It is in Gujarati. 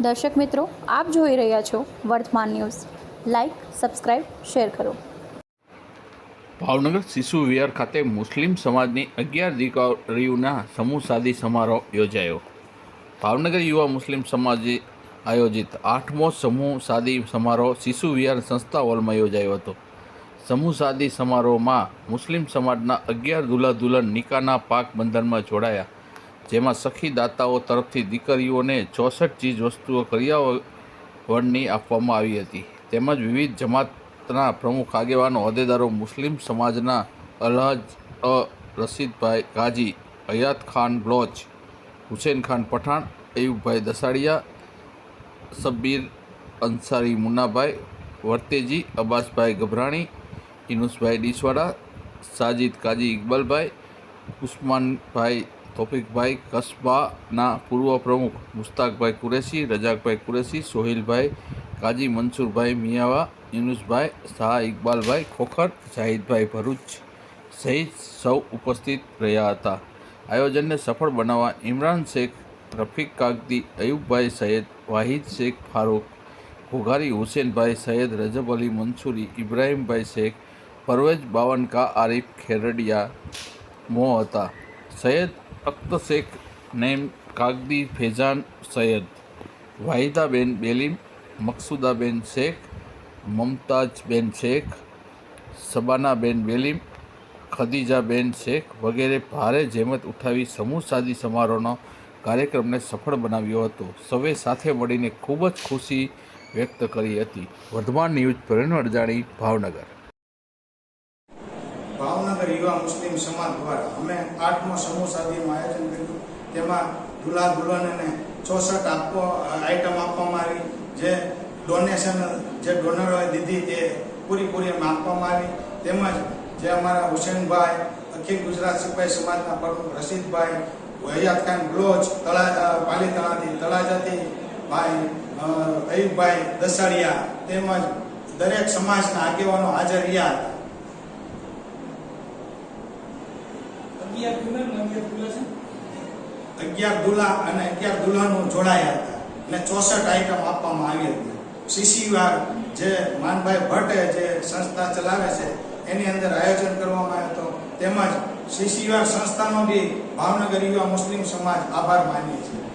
દર્શક મિત્રો, આપ જોઈ રહ્યા છો વર્તમાન ન્યૂઝ. લાઇક સબસ્ક્રાઇબ શેર કરો. ભાવનગર શિશુ વિહાર ખાતે મુસ્લિમ સમાજની અગિયાર દીકરીઓના સમૂહ સાદી સમારોહ યોજાયો. ભાવનગર યુવા મુસ્લિમ સમાજે આયોજિત આઠમો સમૂહ સાદી સમારોહ શિશુ વિહાર સંસ્થા હોલમાં યોજાયો હતો. સમૂહ સાદી સમારોહમાં મુસ્લિમ સમાજના અગિયાર દુલ્હા દુલ્હન નિકાના પાક બંધનમાં જોડાયા. જેમાં સખી દાતાઓ તરફથી દીકરીઓને ચોસઠ ચીજ વસ્તુઓ કરિયાવરની આપવામાં આવી હતી. તેમજ વિવિધ જમાતના પ્રમુખ આગેવાનો, હોદ્દેદારો, મુસ્લિમ સમાજના અલહજ અ રશીદભાઈ ગાજી, હયાત ખાન બ્લોચ હુસેન ખાન પઠાણ અયુબભાઈ દસાડિયા સબ્બીર અંસારી મુન્નાભાઈ, વર્તેજી, અબ્બાસભાઈ ગભરાણી, ઇનુસભાઈ ડીસવાડા, સાજિદ કાજી ઇકબાલભાઈ, ઉસ્માનભાઈ તોફિકભાઈ કસ્બાના પૂર્વ પ્રમુખ મુસ્તાકભાઈ કુરેશી, રજાકભાઈ કુરેશી, સોહિલભાઈ કાજી, મનસુરભાઈ મિયાવા, યુનુસભાઈ શાહ, ઇકબાલભાઈ ખોખર શાહિદભાઈ ભરૂચ સહિત સૌ ઉપસ્થિત રહ્યા હતા. આયોજનને સફળ બનાવવા ઇમરાન શેખ, રફીક કાગદી, અયુબભાઈ સૈયદ, વાહિદ શેખ ફારૂક, ઘોઘારી હુસેનભાઈ સૈયદ, રજબ અલી મંસૂરી, ઇબ્રાહીમભાઈ શેખ પરવેજ બાવનકા, આરીફ ખેરડિયા મો હતા. સૈયદ અખ્ત શેખ નેમ કાગદી ફેજાન સૈયદ. વાહિદાબેન બેલીમ, મકસુદાબેન શેખ, મમતાજબેન શેખ, સબાનાબેન બેલીમ, ખદીજાબેન શેખ વગેરે ભારે જહેમત ઉઠાવી સમૂહ સાદી સમારોહનો કાર્યક્રમને સફળ બનાવ્યો હતો. સૌએ સાથે મળીને ખૂબ જ ખુશી વ્યક્ત કરી હતી. વર્ધમાન ન્યૂઝ પ્રવીણ અડજાણી, ભાવનગર. ભાવનગર યુવા મુસ્લિમ સમાજ દ્વારા અમે આઠમો સમૂહ સાદીનું આયોજન કર્યું. તેમાં દુલ્હા દુલ્હનને ચોસઠ આપવા આઈટમ આપવામાં આવી. જે ડોનેશન જે ડોનરોએ દીધી તે પૂરીપૂરી અમે આપવામાં આવી. તેમજ જે અમારા હુસેનભાઈ, અખિલ ગુજરાત સિપાહી સમાજના પ્રમુખ રશીદભાઈ, હયાત ખાન બ્લોચ તળા પાલીતળાથી તળાજાથી ભાઈ અયુબભાઈ દસાડિયા તેમજ દરેક સમાજના આગેવાનો હાજર રહ્યા. અગિયાર દુલ્હન અગિયાર દુલ્હા છે? અગિયાર દુલ્હા અને અગિયાર દુલ્હનો જોડાયા હતા. અને ચોસઠ આઈટમ આપવામાં આવી હતી. સીસીવાર જે માનભાઈ ભટ્ટે જે સંસ્થા ચલાવે છે, એની અંદર આયોજન કરવામાં આવ્યો હતો. તેમજ સીસીવાર સંસ્થાનો બી ભાવનગર યુવા મુસ્લિમ સમાજ આભાર માનીએ છીએ.